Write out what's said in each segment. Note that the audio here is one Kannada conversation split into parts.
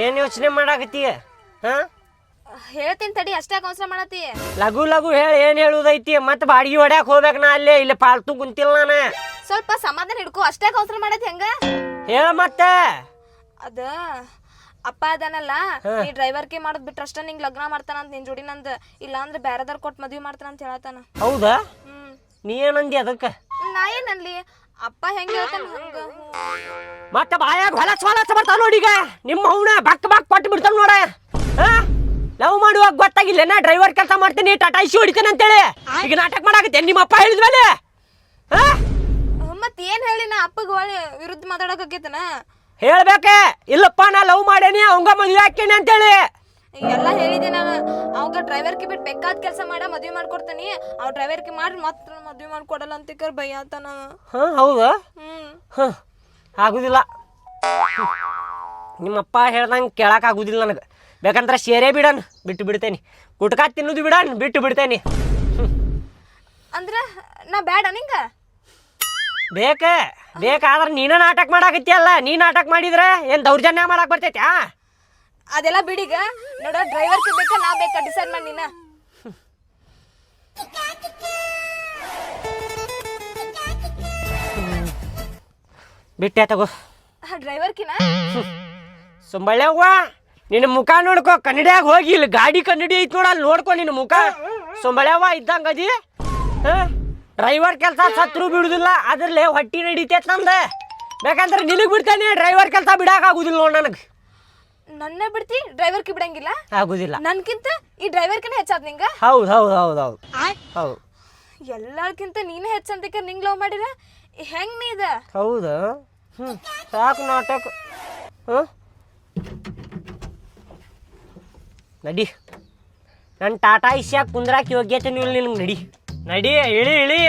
ಏನು ಯೋಚನೆ ಮಾಡಾಕತ್ತೀಯ ಹಾ? ಹೇಳ್ತೀನಿ ತಡಿ ಅಷ್ಟೇ ಅವಸರ ಮಾಡತ್ತಿ. ಲಘು ಲಘು ಹೇಳಿ ಏನು ಹೇಳುದೈತಿ? ಮತ್ತೆ ಬಾಡಿಗೆ ಹೊಡ್ಯಾಕ ಹೋಗ್ಬೇಕು ನಾ ಅಲ್ಲೇ ಇಲ್ಲಿ ಪಾಲ್ತು ಕುಂತಿಲ್ಲ ನಾನು. ಸ್ವಲ್ಪ ಸಮಾಧಾನ ಹಿಡ್ಕೊ ಅಷ್ಟೇ ಅವಸರ ಮಾಡತ್ತಿ ಹೆಂಗ? ಹೇಳ ಮತ್ತೆ. ಅದ ಅಪ್ಪ ಈ ನೀ ಡ್ರೈವರ್ಗೆ ಮಾಡೋದ್ ಬಿಟ್ರ ಅಷ್ಟ ನಿಂಗ್ ಲಗ್ನ ಮಾಡ್ತಾನ ಅಂತ ನಿನ್ ಜೋಡಿ ನಂದ್. ಇಲ್ಲ ಅಂದ್ರೆ ಬೇರೆದಾರ್ ಕೊಟ್ಟು ಮದ್ವಿ ಮಾಡ್ತಾನ ಅಂತ ಹೇಳತಾನ ಹೌದಾ? ನೀ ಏನಂದಿ ಅದಕ್ಕೆ? ನಾ ಏನನ್ಲಿ ಅಪ್ಪ ಹೆಂಗೆ ಹೇಳ್ತಾನ ಹಂಗ? ಹ್ಞೂ. ಮತ್ತೆ ಬಾಯಾಗ ಹೊಲಸ ಹೊಲಸ ಬರ್ತಾವ ನೋಡಿ ಈಗ. ನಿಮ್ಮ ಅವನ ಬಕ್ ಬಕ್ ಕೊಟ್ಟು ಬಿಡ್ತಾವ ನೋಡ. ಹಾ? ಲವ್ ಮಾಡುವಾಗ ಗೊತ್ತಾಗಿಲ್ಲ ನಾ ಡ್ರೈವರ್ ಕೆಲಸ ಮಾಡ್ತೀನಿ ಟಾಟಾ ಇಶ್ಯೂ ಹೊಡಿತೇನೆ ಅಂತೇಳಿ. ಈಗ ನಾಟಕ ಮಾಡಾಕತ್ತೇನೆ ನಿಮ್ಮ ಅಪ್ಪ ಹೇಳಿದ ಮೇಲೆ. ಮತ್ ಏನ್ ಹೇಳಿ ನಾ ಅಪ್ಪಗ ವಿರುದ್ಧ ಮಾತಾಡಕತ್ತೇನ ಹೇಳ್ಬೇಕೆ. ಇಲ್ಲಪ್ಪ ನಾ ಲವ್ ಮಾಡೇನಿ ಅವಂಗ ಮದುವೆ ಹಾಕೇನಿ ಅಂತೇಳಿ. ಎಲ್ಲ ಹೇಳಿದೆ ನಾನು ಅವಾಗ ಡ್ರೈವರ್ಗೆ ಬಿಟ್ಟು ಬೇಕಾದ ಕೆಲಸ ಮಾಡ ಮದ್ವೆ ಮಾಡ್ಕೊಡ್ತೀನಿ. ಅವ್ ಡ್ರೈವರ್ಗೆ ಮಾಡಿ ಮಾತ್ರ ಮದ್ವೆ ಮಾಡ್ಕೊಡಲ್ಲ ಅಂತ ಕರ್ ಭಯ ಅಂತ ಹಾ ಹೌದಾ? ಹ್ಮ್. ಹಾಂ ಆಗುದಿಲ್ಲ. ನಿಮ್ಮಪ್ಪ ಹೇಳ್ದಂಗೆ ಕೇಳಕ್ ಆಗುದಿಲ್ಲ ನನಗೆ. ಬೇಕಂದ್ರೆ ಸೇರೇ ಬಿಡನ್ ಬಿಟ್ಟು ಬಿಡ್ತೇನೆ. ಗುಟ್ಕ ತಿನ್ನೋದು ಬಿಡನ್ ಬಿಟ್ಟು ಬಿಡ್ತೇನೆ. ಅಂದ್ರೆ ನಾ ಬೇಡ ನಿಂಗ? ಬೇಕ ಬೇಕಾದ್ರೆ ನೀನ ನಾಟಕ ಮಾಡಾಕತ್ತಿಯಲ್ಲ ನೀ ನಾಟಕ ಮಾಡಿದ್ರೆ ಏನು ದೌರ್ಜನ್ಯ ಮಾಡಕ್ ಬರ್ತೈತಿ ಆ ಅದೆಲ್ಲ ಬಿಡಿಗ? ನೋಡ ಡ್ರೈವರ್ ಬೇಕಾ ನಾ ಬೇಕಾ ಡಿಸೈಡ್ ಮಾಡಿ ನೀನ. ಬಿಟ್ಟೆ ತಗೋ. ಡ್ರೈವರ್ಕಿನ ಸುಂಬಳ್ಳೆವ್ವ ನಿನ್ನ ಮುಖ ನೋಡ್ಕೋ ಕನ್ನಡಿಯಾಗ ಹೋಗಿ ಇಲ್ಲಿ ಗಾಡಿ ಕನ್ನಡಿ ಐತಿ ನೋಡ ಅಲ್ಲಿ ನೋಡ್ಕೊ ನಿನ್ನ ಮುಖ. ಸುಂಬಳ್ಯವ್ವ ಇದ್ದಂಗ ಅದಿ. ಡ್ರೈವರ್ ಕೆಲಸ ಸತ್ರು ಬಿಡುದಿಲ್ಲ ಅದ್ರಲ್ಲೇ ಹೊಟ್ಟಿ ನಡೀತೈತೆ ನಮ್ದು. ಬೇಕಂದ್ರೆ ನಿನಗೆ ಬಿಡ್ತಾನೆ ಡ್ರೈವರ್ ಕೆಲಸ ಬಿಡಕ್ಕಾಗುದಿಲ್ಲ ಆಗುದಿಲ್ಲ ನೋಡ್ ನನಗೆ. ನನ್ನ ಬಿಡ್ತಿ ಡ್ರೈವರ್ ಕಿ ಬಿಡಂಗಿಲ್ಲ. ಆಗುದಿಲ್ಲ. ನನ್ಕಿಂತ ಈ ಡ್ರೈವರ್ ಡ್ರೈವರ್ಕಿನ ಹೆಚ್ಚಾದ್ ನಿಂಗ? ಹೌದು ಹೌದು ಹೌದು ಹೌದು. ಹೌದು. ಎಲ್ಲಾರ್ಕಿಂತ ನೀನೇ ಹೆಚ್ಚಂತಿಕ ನಿಂಗ್ ಲವ್ ಮಾಡಿರ ಹೆಂಗ್ ನೀ ಇದ ಹೌದಾ. ಹ್ಞೂ ಸಾಕು ನಾಟಕ. ನಡಿ. ನನ್ನ ಟಾಟಾ ಇಶ್ಯಾಗ ಕುಂದ್ರಾಕ ಯೋಗ್ಯತೆ ನೀವು ನಿನ್ಗೆ. ನಡಿ. ನಡಿ ಇಳಿ ಇಳಿ.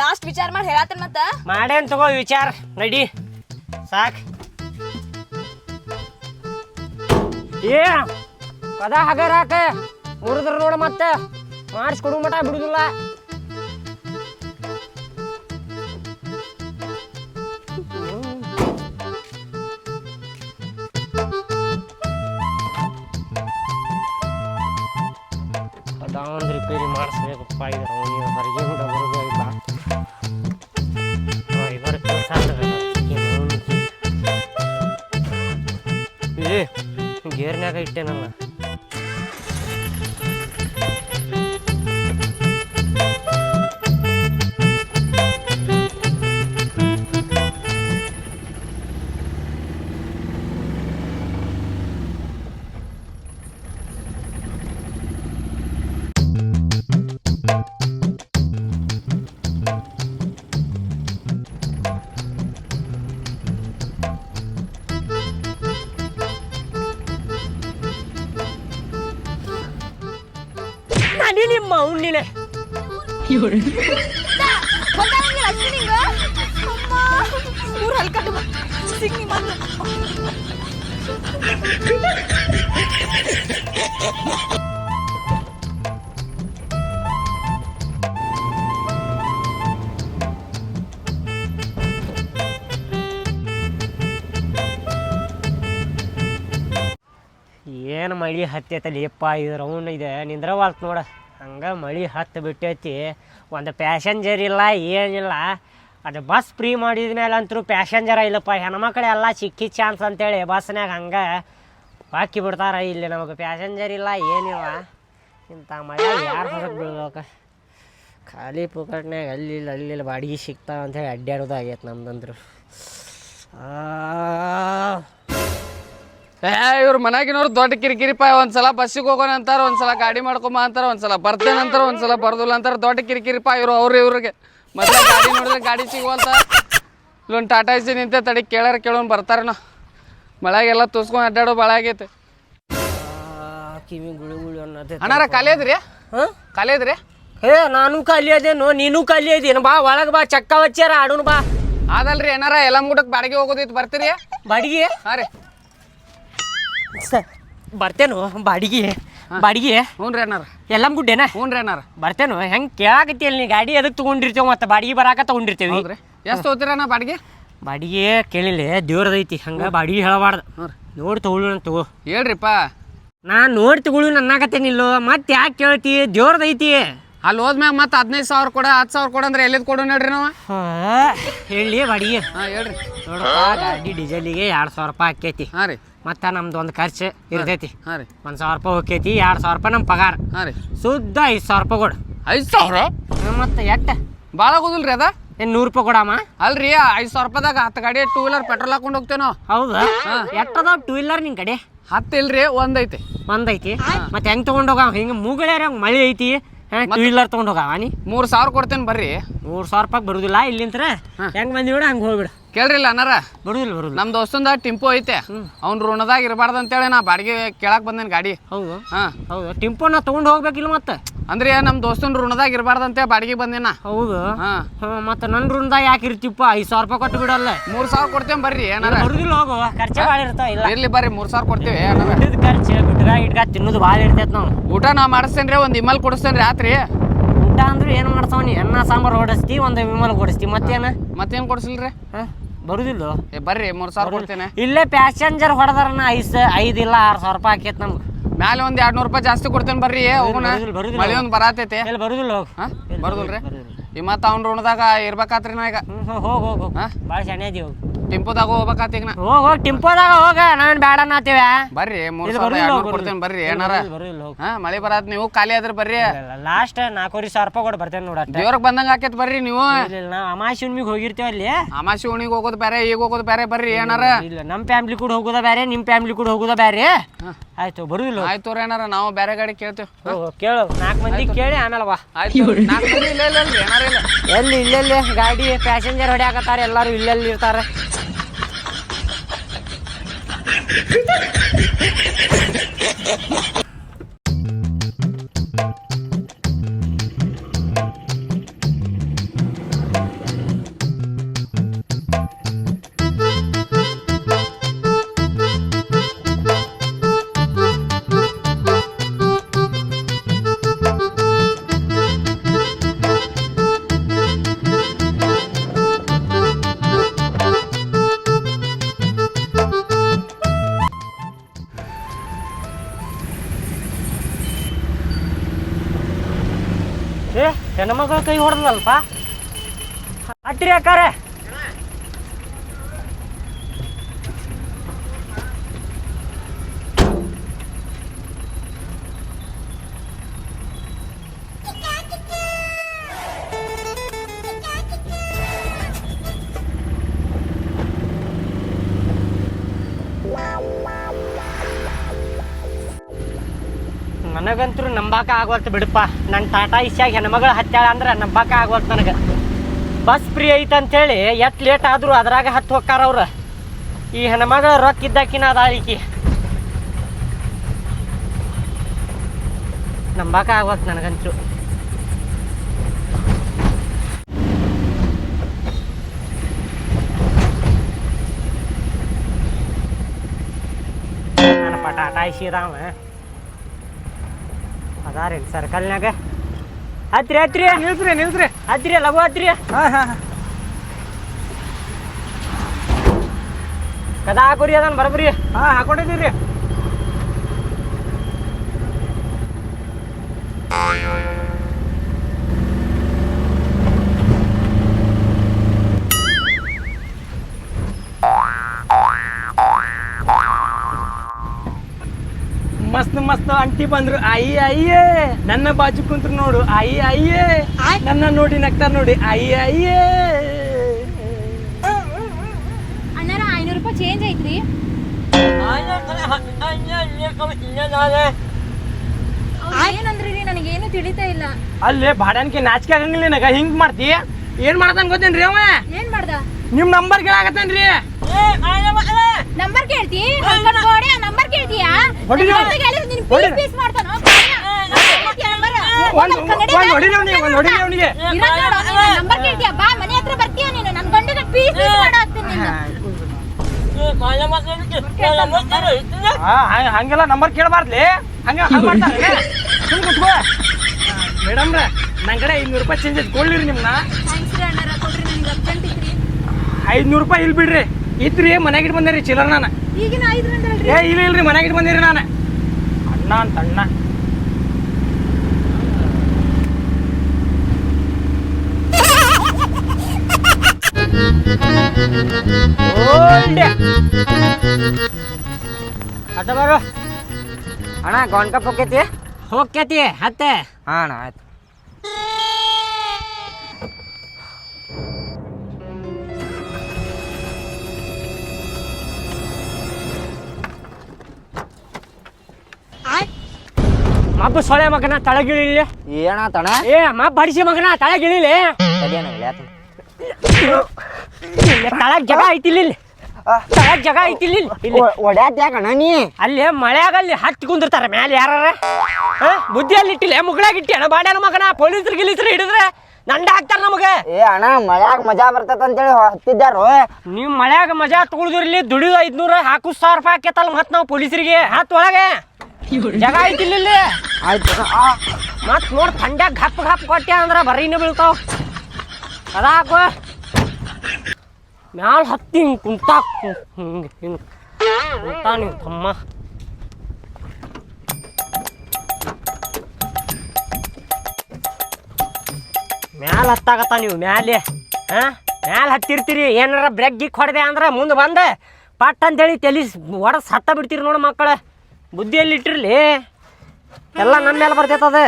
ಲಾಸ್ಟ್ ವಿಚಾರ ಮಾಡಿ ಹೇಳತ್ತೇನ್ ಮತ್ತ? ಮಾಡೇನ್ ತಗೋ ವಿಚಾರ. ನಡಿ. ಸಾಕ್. ಏ ಕದ ಹಗರಾಕ ಮುರಿದ್ರ ನೋಡ ಮತ್ತೆ. ಮಾಡಿಸ್ಕೊಡು ಮಟ ಬಿಡುದಿಲ್ಲ. ಏರ್ನ್ಯಾಗ ಇಟ್ಟೆ ನಡಿ ನಿಮ್ಮ ಉಣ್ಣಿನ ಗೊತ್ತಾಗಂಗಿಲ್ಲ ಅಷ್ಟೇ ನಿಂಗ ಅಮ್ಮ ಊರ್ ಹಲ್ಕಟ್ಟು ಸಿಗ್ನಿ ಮತ್ತೆ ಏನು ಮಳಿ ಹತ್ತೈತಲ್ಲ ಅವನು ಇದೆ. ನಿಂದ್ರವಾಲ್ತ್ ನೋಡ. ಹಂಗೆ ಮಳಿ ಹತ್ತು ಬಿಟ್ಟೈತಿ. ಒಂದು ಪ್ಯಾಸೆಂಜರ್ ಇಲ್ಲ ಏನಿಲ್ಲ ಅದು ಬಸ್ ಫ್ರೀ ಮಾಡಿದ ಮೇಲೆ ಅಂತೂ ಪ್ಯಾಸೆಂಜರ ಇಲ್ಲಪ್ಪ. ಹೆಣ್ಮಕ್ಳು ಎಲ್ಲ ಸಿಕ್ಕಿ ಚಾನ್ಸ್ ಅಂತೇಳಿ ಬಸ್ನ್ಯಾಗ ಹಂಗೆ ಹಾಕಿ ಬಿಡ್ತಾರ. ಇಲ್ಲಿ ನಮಗೆ ಪ್ಯಾಸೆಂಜರ್ ಇಲ್ಲ, ಏನಿಲ್ಲ. ಇಂಥ ಮಳೆ ಯಾರು ಹೊರಗೆ ಬೀಳ್ಬೇಕು? ಖಾಲಿ ಪುಕಟ್ನಾಗ ಅಲ್ಲಿ ಅಲ್ಲಿ ಬಾಡಿಗೆ ಸಿಗ್ತಾವ ಅಂತೇಳಿ ಅಡ್ಡಾಡೋದು ಆಗೈತೆ ನಮ್ದಂದ್ರು ಆ ಏ ಇವ್ರ ಮನ್ಯಾಗಿನವ್ರು ದೊಡ್ಡ ಕಿರಿಕಿರಿಪ ಒಂದ್ಸಲ ಬಸ್ಸಿಗೆ ಹೋಗೋಣ ಅಂತಾರ ಒಂದ್ಸಲ ಗಾಡಿ ಮಾಡ್ಕೊಂಬ ಅಂತಾರ ಒಂದ್ಸಲ ಬರ್ತೇನೆ ಅಂತಾರ ಒಂದ್ಸಲ ಬರ್ದಿಲ್ಲ ಅಂತಾರ. ದೊಡ್ಡ ಕಿರಿಕಿರಿಪ ಇವ್ರು ಅವ್ರ ಇವ್ರಿಗೆ. ಮತ್ತೆ ಗಾಡಿ ನೋಡಿದ್ರೆ ಗಾಡಿ ಸಿಗುವಂತ. ಇಲ್ಲೊಂದು ಟಾಟಾ ಎಸಿ ನಿಂತೆ ತಡಿ ಕೇಳಾರ ಕೇಳೋನ್ ಬರ್ತಾರೇನೋ ಮಳೆಗೆಲ್ಲ ತುಸ್ಕೊಂಡು ಅಡ್ಡಾಡೋ ಭಾಳ ಆಗೈತೆ. ಕಿವಿ ಗುಳಿ ಗುಳಿ ಅನ್ನೋದು ಅಣ್ಣಾರ ಖಾಲಿ ಅದ್ರಿ? ಹಾಂ? ಖಾಲಿ ಅದ್ರಿ? ಏ ನಾನು ಖಾಲಿ ಅದೇನು ನೀನು ಖಾಲಿ ಅದೇನು? ಬಾ ಒಳಗೆ ಬಾ ಚಕ್ಕ ಹಚ್ಚಾರ ಆಡೋನು ಬಾ. ಅದಲ್ರಿ ಏನಾರ ಎಲ್ಲ ಮುಡಕ್ ಬಾಡಿಗೆ ಹೋಗೋದಿತ್ತು ಬರ್ತೀರಿ? ಬಾಡಿಗೆ? ಹಾಂ ರೀ. ಬರ್ತೇನು ಬಾಡಿಗೆ ಬಾಡಿಗೆ. ಹ್ಞೂ ರೀ ಅಣ್ಣಾರ ಎಲ್ಲ ಗುಡ್ಡೇನ ಹ್ಞೂ ರೀ ಅಣ್ಣಾರ ಬರ್ತೇನು ಹೆಂಗೆ ಕೇಳಾಕತಿ ನೀ ಗಾಡಿ ಅದಕ್ಕೆ ತೊಗೊಂಡಿರ್ತೇವೆ ಮತ್ತೆ ಬಾಡಿಗೆ ಬರಾಕ ತೊಗೊಂಡಿರ್ತೇವೆ. ಹೌದ್ರಿ. ಎಷ್ಟು ಅಣ್ಣ ಬಾಡಿಗೆ? ಬಾಡಿಗೆ ಕೇಳಿಲ್ಲ ದೇವ್ರದೈತಿ ಹಂಗೆ ಬಾಡಿಗೆ ಹೇಳಬಾರ್ದು. ನೋಡಿ ನೋಡಿ ತಗೊಳ್ಳೋಣ ತಗೋ. ಹೇಳ್ರಿಪ್ಪ. ನಾ ನೋಡಿ ತಗೊಳ್ಳು ನನ್ನಾಗತ್ತೇನಿಲ್ಲೋ ಮತ್ತೆ ಯಾಕೆ ಕೇಳ್ತಿ ದೇವ್ರದೈತಿ ಅಲ್ಲಿ ಹೋದ್ಮ್ಯಾಗ ಮತ್ತೆ ಹದಿನೈದು ಸಾವಿರ ಕೊಡ ಹತ್ತು ಸಾವಿರ ಕೊಡ ಅಂದ್ರೆ ಎಲ್ಲಿದ್ ಕೊಡು ನೋಡ್ರಿ ನಾವು? ಹೇಳಿ ಬಾಡಿಗೆ. ಹಾಂ ಹೇಳ್ರಿ. ನೋಡಪ್ಪ ಗಾಡಿ ಡೀಸೆಲಿಗೆ ಎರಡು ಸಾವಿರ ರೂಪಾಯಿ ಆಕೈತಿ ಹಾಂ ರೀ. ಮತ್ತು ನಮ್ದು ಒಂದು ಖರ್ಚು ಇರ್ತೈತಿ. ಹಾಂ ರೀ. ಒಂದು ಸಾವಿರ ರೂಪಾಯಿ ಹೋಕೈತಿ ಎರಡು ಸಾವಿರ ರೂಪಾಯಿ ನಮ್ಮ ಪಗಾರ. ಹಾಂ ರೀ. ಶುದ್ಧ ಐದು ಸಾವಿರ ರೂಪಾಯಿ ಕೊಡು. ಐದು ಸಾವಿರ? ಮತ್ತೆ ಎಟ್ಟ? ಭಾಳ ಆಗೋದಿಲ್ರಿ ಅದ? ಏನು ನೂರು ರೂಪಾಯಿ ಕೊಡಮ್ಮ. ಅಲ್ರಿ ಐದು ಸಾವಿರ ರೂಪಾಯಿದಾಗ ಹತ್ತು ಗಾಡಿ ಟೂ ವೀಲರ್ ಪೆಟ್ರೋಲ್ ಹಾಕೊಂಡು ಹೋಗ್ತೇವೆ ನಾವು ಹೌದಾ ಎಟ್ಟದ ಟೂ ವೀಲರ್ ನಿನ್ನ ಕಡೆ? ಹತ್ತು ಇಲ್ರಿ ಒಂದೈತಿ. ಒಂದೈತಿ ಮತ್ತೆ ಹೆಂಗೆ ತೊಗೊಂಡು ಹೋಗ ಹಿಂಗೆ ಮೂಗಳೇರ ಮಳೆ ಐತಿ? ಟೂ ವೀಲರ್ ತೊಗೊಂಡು ಹೋಗಾವ ನೀ? ಮೂರು ಸಾವಿರ ಕೊಡ್ತೇನೆ ಬರ್ರಿ. ಮೂರು ಸಾವಿರ ರೂಪಾಯಿ ಬರುದಿಲ್ಲ ಇಲ್ಲಿಂತ್ರ. ಹೆಂಗೆ ಬಂದಿವಿಡ ಹಂಗೆ ಹೋಗ್ಬಿಡು. ಕೇಳ್ರಿಲ್ಲ ಅನ್ನಾರ ಬರುದಿಲ್ಲ ಬರುದಿಲ್ಲ. ನಮ್ಮ ದೋಸ್ತಂದ ಟಿಂಪೋ ಐತೆ. ಅವ್ನ ಋಣದಾಗ ಇರಬಾರ್ದು ಅಂತೇಳಿ ನಾ ಬಾಡಿಗೆ ಕೇಳಕ್ ಬಂದೇನಿ ಗಾಡಿ. ಹೌದು. ಹಾಂ. ಹೌದು. ಟಿಂಪೋನ ತಗೊಂಡ್ ಹೋಗ್ಬೇಕಿಲ್ಲ ಮತ್ತೆ? ಅಂದ್ರೆ ನಮ್ಮ ದೋಸ್ತನ ಋಣದಾಗ ಇರಬಾರ್ದು ಅಂತ ಬಾಡಿಗೆ ಬಂದೇನ. ಹೌದು. ಹಾಂ. ನನ್ ಮತ್ತೆ ನನ್ನ ಋಣದಾಗ ಯಾಕೆ ಇರ್ತಿಪ್ಪ? ಐದು ಸಾವಿರ ರೂಪಾಯಿ ಕೊಟ್ಟು ಬಿಡಲ್ಲ. ಮೂರು ಸಾವಿರ ಕೊಡ್ತೇನೆ ಬರ್ರಿ ಏನಾರ ಬರುದಿಲ್ಲ ಹೋಗು. ಖರ್ಚೆ ಭಾಳ ಇರ್ತಾವ ಇಲ್ಲ. ಇರ್ಲಿ ಬರ್ರಿ ಮೂರು ಸಾವಿರ ಕೊಡ್ತೇವೆ ಏನಾರ ಖರ್ಚು ತಿನ್ನೋದು ಭಾಳ ಇರ್ತೈತೆ ನಾವು ಊಟ ನಾ ಮಾಡಿಸ್ತೇನೆ ರೀ ಒಂದು ಇಮಲ್ ಕೊಡಿಸ್ತೇನೆ ರಾತ್ರಿ ಊಟ ಅಂದ್ರೆ ಏನು ಮಾಡ್ತಾವ್ ನೀ? ಅನ್ನ ಸಾಂಬಾರು ಓಡಿಸ್ತಿ ಒಂದು ವಿಮಲ್ ಕೊಡಿಸ್ತಿ. ಮತ್ತೇನ? ಮತ್ತೇನು ಕೊಡಿಸಿಲ್ರಿ? ಹಾಂ. ಬರುದಿಲ್ಲ. ಏ ಬರ್ರಿ ಮೂರು ಸಾವಿರ ಕೊಡ್ತೇನೆ. ಇಲ್ಲೇ ಪ್ಯಾಸೆಂಜರ್ ಹೊಡೆದ್ರನ ಐದು ಐದು ಇಲ್ಲ ಆರ್ ಸಾವಿರ ರೂಪಾಯಿ ಆಕೈತೆ ನಮ್ಗೆ. ಮ್ಯಾಲೆ ಒಂದ್ ಎರಡ್ ನೂರು ರೂಪಾಯಿ ಜಾಸ್ತಿ ಕೊಡ್ತೇನೆ ಬರ್ರಿ ಹೋಗೋಣ. ಬರುದಿಲ್ಲ, ಬರುದಿಲ್ಲ. ಮಳಿ ಒಂದ್ ಬರಾತೈತಿ. ಎಲ್ಲಿ ಬರುದಿಲ್ಲ ಹೋಗು. ಹಾ? ಬರ್ದಲ್ರಿ? ಈ ಮತ್ತೆ ಅವ್ನ ಋಣದಾಗ ಇರ್ಬೇಕಾತ್ರಿ ನಾ ಈಗ. ಹ್ಞೂ ಹೋಗಿ ಹೋಗು ಹಾ? ಭಾಳ ಶಾಣೆ ಹೋಗ ಟೆಂಪೋದಾಗ ಹೋಗ್ಬೇಕಾತ್ ಈಗ ನಾ. ಹೋಗಿ ಹೋಗಿ ಟಿಂಪೋದಾಗ ಹೋಗ ನಾನು ಬೇಡ ಅನ್ನತ್ತೀವ? ಬರ್ರಿ ಮೂರ್ ಇಲ್ಲಿ ಬರುದಿಲ್ಲ. ಕೊಡ್ತೇನೆ ಬರ್ರಿ ಏನಾರ. ಹೋಗು. ಹಾ ಮಳಿ ಬರಾತ್ ನೀವು ಖಾಲಿ ಆದ್ರೆ ಬರ್ರಿ. ಲಾಸ್ಟ್ ನಾಲ್ಕೂವರೆ ಸಾವಿರ ರೂಪಾಯಿ ಕೊಟ್ಟು ಬರ್ತೇನೆ ನೋಡ ದೇವ್ರಿಗೆ ಬಂದಂಗ ಆಕೇತ್ ಬರ್ರಿ ನೀವು. ಇಲ್ಲ ನಾವು ಅಮಾಸಿ ಹುಣ್ಣಿಗೆ ಹೋಗಿರ್ತೀವಿ ಅಲ್ಲಿ? ಅಮಾಸಿ ಉಣಿಗೆ ಹೋಗೋದು ಬೇರೆ ಈಗ ಹೋಗೋದು ಬೇರೆ ಬರ್ರಿ ಏನಾರ. ಇಲ್ಲ ನಮ್ಮ ಫ್ಯಾಮ್ಲಿ ಕೂಡ ಹೋಗೋದ ಬೇರೆ ನಿಮ್ಮ ಫ್ಯಾಮ್ಲಿ ಕೂಡ ಹೋಗೋದ ಬೇರೆ ಆಯ್ತು ಬರುದಿಲ್ಲ ಹೋಗು. ಆಯ್ತು ಏನಾರ ನಾವು ಬೇರೆ ಗಾಡಿ ಕೇಳ್ತೇವೆ. ಹೋಗು ಕೇಳು ನಾಲ್ಕು ಮಂದಿ ಕೇಳಿ ಆಮೇಲೆ ಬಾ ಆಯ್ತು ನಾಲ್ಕು ಮಂದಿ ಇಲ್ಲ ಇಲ್ಲ ಇಲ್ರಿ, ಏನಾರ ಎಲ್ಲಿ ಇಲ್ಲೆಲ್ಲಿ ಗಾಡಿ ಪ್ಯಾಸೆಂಜರ್ ಹೊಡ್ಯಾಕತ್ತಾರ ಎಲ್ಲರೂ ಇಲ್ಲೆಲ್ಲಿ ಇರ್ತಾರೆ. ಏ ಕೈ ಹೊಡೆದಲ್ಪ ಅಟ್ರಿ ಅಕ್ಕಾರೆ. ನನಗಂತೂ ನಂಬಾಕ ಆಗವಲ್ತು ಬಿಡಪ್ಪ. ನನ್ನ ಟಾಟಾ ಇಸ್ಯಾಗ ಹೆಣ್ಮಗಳು ಹತ್ಯಾಳ ಅಂದ್ರೆ ನಂಬಾಕ ಆಗವಲ್ತು ನನಗೆ. ಬಸ್ ಫ್ರೀ ಐತೆ ಅಂತೇಳಿ ಎಷ್ಟು ಲೇಟ್ ಆದರೂ ಅದ್ರಾಗ ಹತ್ತು ಹೋಗ್ಕಾರ ಅವ್ರು. ಈ ಹೆಣ್ಮಗಳ ರೊಕ್ಕ ಇದ್ದಾಕಿನ ಅದ ಈಕಿ. ನಂಬಾಕ ಆಗವಲ್ತು ನನಗಂತೂ. ಟಾಟಾ ಇದಾವ ಅದಾರೇನು ಸರ್ಕಲ್ನಾಗ ಹತ್ರಿ ಹತ್ರಿ. ನಿಲ್ಸ್ರಿ ನಿಲ್ಸ್ರಿ. ಹತ್ರಿ ಲಘು ಹತ್ರಿ. ಕದ ಹಾಕೋರಿ ಅದನ್ನ ಬರಬ್ರಿ. ಹಾ ಹಾಕೊಂಡಿದ್ದೀರಿ. ಮಸ್ತ್ ಅಂಟಿ ಬಂದ್ರು. ಅಯ್ಯ ಅಯ್ಯೇ ನನ್ನ ಬಾಜು ಕುಂತ್ರು ನೋಡು. ಅಯ್ಯ ಅಯ್ಯೇ ನನ್ನ ನೋಡಿ ನಗ್ತಾರ ನೋಡಿ. ಅಯ್ಯ ಅಯ್ಯೇ ಅಣ್ಣಾರ ಐನೂರು ರೂಪಾಯಿ ಚೇಂಜ್ ಐತ್ರಿ. ಏನಂದ್ರಿ ನನಗೇನು ತಿಳಿತಾ ಇಲ್ಲ. ಅಲ್ಲೇ ಬಾಡನ್ಕೆ ನಾಚಿಕೆ ಆಗಂಗಿಲ್ಲ ನನಗ. ಹಿಂಗ್ ಮಾಡ್ತಿ? ಏನ್ ಮಾಡತಾನ ಗೊತ್ತೇನ್ರಿ ಅವ? ಏನ್ ಮಾಡ್ದ? ನಿಮ್ ನಂಬರ್ ಕೇಳಾಕತ್ತೇನ್ರಿ? ನಂಬರ್ ಕೇಳ್ತಿ? ನಂಬರ್ ಕೇಳ್ತೀಯಾ ಹೊಡಿರಿ ಅವ್ನ. ಹೊಡಿರಿ. ಪೀಸ್ ಮಾಡ್ತಾನೋ ಒಂದ್ ಒಂದ್ ಹೊಡಿರಿ ಅವ್ನಿಗೆ ಒಂದ್ ಹೊಡಿರಿ ಅವನಿಗೆ. ನಂಬರ್ ಕೇಳ್ತೀಯ? ಬಾ ಮನೆ ಹತ್ರ ಬರ್ತೀಯ ನೀನು? ನನ್ ಗಂಡನ ಪೀಸ್ ಪೀಸ್ ಮಾಡೋ ಹಾಕ್ತೀನಿ ನಿನ್ನ ಹಂಗೆಲ್ಲ ನಂಬರ್ ಕೇಳಬಾರ್ದ್ಲಿ. ಹಂಗ ಮಾಡ್ತಾರೆ ಕುತ್ಕೋ. ಮೇಡಮ್ ನನ್ ಕಡೆ ಐದ್ನೂರು ರೂಪಾಯಿ ಚೇಂಜ್ ಕೊಡ್ಲಿರಿ ನಿಮ್ನ. ಇತ್ರಿ. ಐದ್ನೂರು ರೂಪಾಯಿ ಇಲ್ಲಿ ಬಿಡ್ರಿ ಇದ್ರಿ ಮನೆಗೆ ಬಂದ್ರಿ ಬಂದೇರಿ ಚಿಲ್ಲರ್ ನಾನು. ಈಗಿನ ಐದು ಗಂಟೆ ಏ ಇಲ್ಲ ಇಲ್ರಿ ಮನೆಗೆ ಇಟ್ಟು ಬಂದಿರಿ ನಾನು. ಅಣ್ಣ ಅಂತ ಅಣ್ಣ. ಬರು ಅಣ್ಣ ಗಾನ್ ಕಪ್ ಹೋಗೈತಿ ಅತ್ತೆ ಹತ್ತೆ. ಹಾ ಅಣ್ಣ ಆಯ್ತು. ಮಬ್ಬ ಸೊಳೆ ಮಗನ ತಳಗಿಳಿಲಿ. ಏನಾತಣ? ಏ ಮಬ್ಬ ಬಡಿಸಿ ಮಗನ ತಳಗಿಳಿಲಿ. ತಳಗ್ ಜಗ ಐತಿ ಇಲ್ಲಿ ತಳಗ್ ಜಗ ಐತಿ ಇಲ್ಲಿ ಇಲ್ಲಿ. ಒಡ್ಯಾತ್ ಯಾಕಣ್ಣ ನೀ? ಅಲ್ಲಿ ಮಳೆಯಾಗ ಅಲ್ಲಿ ಹತ್ತಿ ಕುಂದಿರ್ತಾರ ಮ್ಯಾಲ ಯಾರ ಬುದ್ಧಿಯಲ್ಲಿ ಇಟ್ಟಿಲ್ಲ ಮುಗ ಇಟ್ಟಿ ಅಣ್ಣ ಬಾಡ್ಯಾನ ಮಗನ ಪೊಲೀಸರು ಗಿಲೀಸರು ಹಿಡಿದ್ರೆ ನಂಡ ಹಾಕ್ತಾರ ನಮಗೆ. ಏ ಅಣ್ಣ ಮಳ್ಯಾಗ ಮಜಾ ಬರ್ತದ ಅಂತೇಳಿ ಹತ್ತಿದ್ದಾರು ನೀವು ಮಳ್ಯಾಗ ಮಜಾ ತಗೊಳ್ದಿರ್ಲಿ ದುಡಿದು ಐದ್ನೂರ ಹಾಕು ಸಾವಿರ ರೂಪಾಯಿ ಹಾಕೈತಲ್ಲ ಮತ್ತೆ ನಾವು ಪೊಲೀಸರಿಗೆ. ಹತ್ತು ಒಳಗೆ. ಜಗ ಐತಿಲ್ಲ ಇಲ್ಲಿ. ಆಯ್ತು ಮತ್ ನೋಡ್ ಥಂಡ್ಯಾಗ ಗಪ್ ಗಪ್ ಕೊಟ್ಟೆ ಅಂದ್ರ ಬರೀನ ಬೀಳ್ತಾವ. ಅದಾಕು ಮ್ಯಾಲ ಹತ್ತಿ ಹಿಂಗ್ ಕುಂತ ಹಿಂಗ್ ಹಿಂಗ್. ಕುಂತಾ ನೀವು ತಮ್ಮ. ಮ್ಯಾಲ ಹತ್ತಾಗತ್ತ ನೀವು ಮ್ಯಾಲೆ. ಹಾ ಮ್ಯಾಲ ಹತ್ತಿರ್ತೀರಿ ಏನಾರ ಬ್ರೆಗ್ ಗಿಕ್ ಹೊಡೆದೆ ಅಂದ್ರೆ ಮುಂದೆ ಬಂದೆ. ಪಟ್ ಅಂತೇಳಿ ತೆಲಿ ಹೊಡೆದು ಸತ್ತ ಬಿಡ್ತೀರಿ ನೋಡಿ ಮಕ್ಕಳ ಬುದ್ಧಿಯಲ್ಲಿ ಇಟ್ಟಿರ್ಲಿ ಎಲ್ಲ ನನ್ನ ಮೇಲೆ ಬರ್ತೈತದ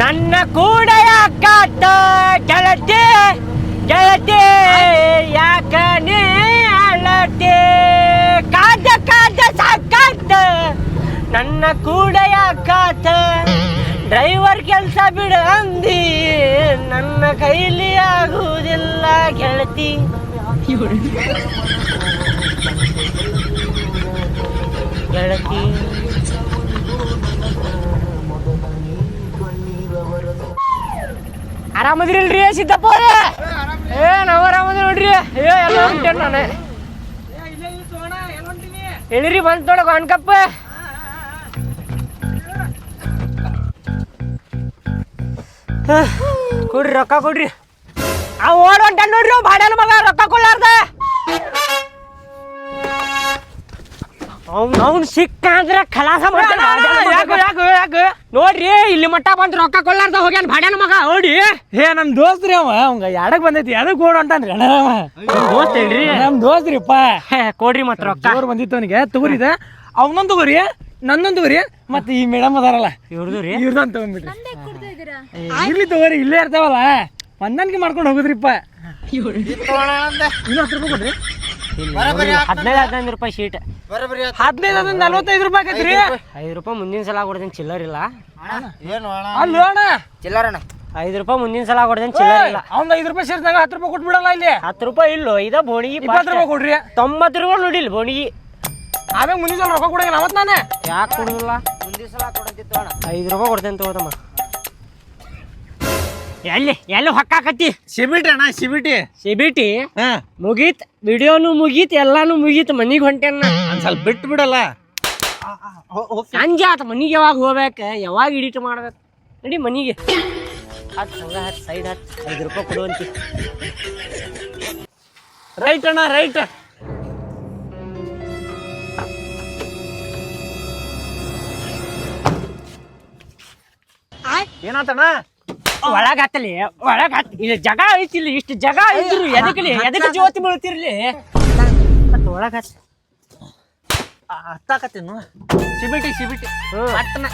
ನನ್ನ ಕೂಡ ಯಾಕಾತ ಗೆಳತಿ ಗೆಳತಿ ಯಾಕ ನೀ ಅಳತಿ ಕಾದ ಕಾದ ಸಾಕಾತ ನನ್ನ ಕೂಡ ಯಾಕಾತ ಡ್ರೈವರ್ ಕೆಲಸ ಬಿಡು ಅಂದಿ. ನನ್ನ ಕೈಲಿ ಆಗುವುದಿಲ್ಲ ಗೆಳತಿ. ಗೆಳತಿ. ಆರಾಮದಿರಿಲ್ರಿ ಸಿದ್ದಪ್ಪ ಅವ್ರೆ? ಏ ನಾವು ಆರಾಮದಿ ನೋಡ್ರಿ. ಏ ಎಲ್ಲ ಹೊಂಟೇನ್ ನಾನು. ಹೇಳಿರಿ ಬಂತ ನೋಡ ಅನ್ಕಪ್ಪ ಕೊಡ್ರಿ ರೊಕ್ಕ ಕೊಡ್ರಿ. ಆ ಓಡ್ ಹೊಂಟ ನೋಡ್ರಿ ಅವ್ ಬಾಡ್ಯಾನ ಮಗ ರೊಕ್ಕ ಕೊಡ್ಲಾರ್ದ. ಅವ್ನು ಅವ್ನು ಸಿಕ್ಕ ಅಂದ್ರೆ ಖಲಾಸ ಮಾಡ್ತಾನ. ಯಾಕೆ ಯಾಕೆ ಯಾಕೆ ನೋಡ್ರಿ ಇಲ್ಲಿ ಮಟ್ಟ ಬಂದ್ ರೊಕ್ಕ ಕೊಡ್ಲಾರ್ದ ಹೋಗ್ಯಾನ ಬಾಡ್ಯಾನ ಮಗ ನೋಡಿ ಏ ನಮ್ ದೋಸ್ತ್ರಿ ಅವ ಅವಂಗ ಎಡಕ್ ಬಂದೈತಿ ಎಡಕ್ ಓಡ್ ಹೊಂಟಾನ್ರಿ ಅಣ್ಣ ಅವ? ಗೊತ್ತೇನ್ರಿ ನಮ್ ದೋಸ್ತ್ರಿಪ್ಪ ಕೊಡ್ರಿ ಮತ್ ರೊಕ್ಕ. ಅವ್ರು ಬಂದಿತ್ತು ಅವನಿಗೆ ತಗೋರಿದ ಅವನೊಂದು ತಗೋರಿ ನನ್ನೊಂದು ತಗೋರಿ ಮತ್ತೆ ಈ ಮೇಡಮ್ ಅದಾರಲ್ಲ. ಇವ್ರದು ರೀ? ಇವ್ರದಂತ ತಗೊಂಡ್ಬಿಡ್ರಿ. ಇರ್ಲಿ ತಗೋರಿ ಇಲ್ಲೇ ಇರ್ತಾವಲ್ಲ. ಹೊಂದಾಣಿಕೆ ಮಾಡ್ಕೊಂಡು ಹೋಗುದ್ರಿಪ್ಪ. ಇನ್ನೂ ಹತ್ತು ರೂಪಾಯಿ ಕೊಡ್ರಿ. ಹದಿನೈದು ಹದಿನೈದು ರೂಪಾಯಿ ಶೀಟ್. ಹದಿನೈದು ಅದನ್ನ ನಲ್ವತ್ತೈದು ರೂಪಾಯಿ ಆಕೈತ್ರಿ. ಐದು ರೂಪಾಯಿ ಮುಂದಿನ ಸಲ ಕೊಡ್ತೀನಿ ಚಿಲ್ಲರ್ ಇಲ್ಲ. ಅಲ್ಲ ಅಣ್ಣ. ಚಿಲ್ಲರಣ್ಣ ಐದು ರೂಪಾಯಿ ಮುಂದಿನ ಸಲ ಕೊಡ್ತೀನಿ ಚಿಲ್ಲರ್ ಇಲ್ಲ. ಅವ್ನ ಐದು ರೂಪಾಯಿ ಸೇರಿದಾಗ ಹತ್ತು ರೂಪಾಯಿ ಕೊಟ್ಬಿಡಲ್ಲ ಇಲ್ಲಿ. ಹತ್ತು ರೂಪಾಯಿ ಇಲ್ಲ ಇದ ಬೋಣಿಗೆ ಇಪ್ಪತ್ತು ರೂಪಾಯಿ ಕೊಡ್ರಿ. ತೊಂಬತ್ತು ರೂಪಾಯಿ ನೋಡಿಲ್ಲ ಬೋಣಿಗಿ ಆಮೇಲೆ ಮುಂದಿನ ಸಲ ರೊಕ್ಕ ಕೊಡಂಗಿಲ್ಲ ಅವತ್ತು ನಾನೇ. ಯಾಕೆ ಕೊಡೋದಿಲ್ಲ? ಮುಂದಿನ ಸಲ ಕೊಡಂತಿತ್ತು ಅಣ್ಣ. ಐದು ರೂಪಾಯಿ ಕೊಡ್ತೇನೆ ತಗೋತಮ್ಮ. ಎಲ್ಲಿ ಎಲ್ಲಿ ಹೊಕ್ಕಾಕತ್ತಿ ಸಿಬಿಟಿ ಅಣ್ಣ ಸಿಬಿಟಿ ಸಿಬಿಟಿ ಹಾ. ಮುಗೀತ್ ವಿಡಿಯೋನು ಮುಗೀತ್ ಎಲ್ಲಾನು ಮುಗೀತ್ ಮನಿಗೆ ಹೊಂಟೇನ ಒಂದ್ ಸ್ವಲ್ಪ ಬಿಟ್ಟು ಬಿಡಲ್ಲ. ಸಂಜೆ ಆತ ಮನಿಗೆ ಯಾವಾಗ ಹೋಗ್ಬೇಕ? ಯಾವಾಗ ಇಡಿಟ್ ಮಾಡ್ಬೇಕು? ನಡಿ ಮನಿಗೆ. ಹತ್ತು ಸೈಡ್ ಹತ್ತು ಐದು ರೂಪಾಯಿ ಕೊಡುವಂತಿ ರೈಟ್ ಅಣ್ಣ ರೈಟ್ ಏನಾತಣ್ಣ ಒಳಗ ಹತ್ತಲಿ ಒಳಗ ಹತ್ ಇಲ್ಲಿ ಜಗ ಐತಿಲ್ಲಿ ಇಷ್ಟು ಜಗ ಇದ್ರು ಎದಕ್ಲಿ ಎದಕ್ಕೆ ಜ್ಯೋತಿ ಬೀಳ್ತಿರ್ಲಿ? ಮತ್ತೆ ಒಳಗ ಹತ್ ಹತ್ತಾಕತ್ತೇನು ಸಿಬಿಟಿ ಸಿಬಿಟಿ. ಹ್ಮ್. ಪಟ್ನ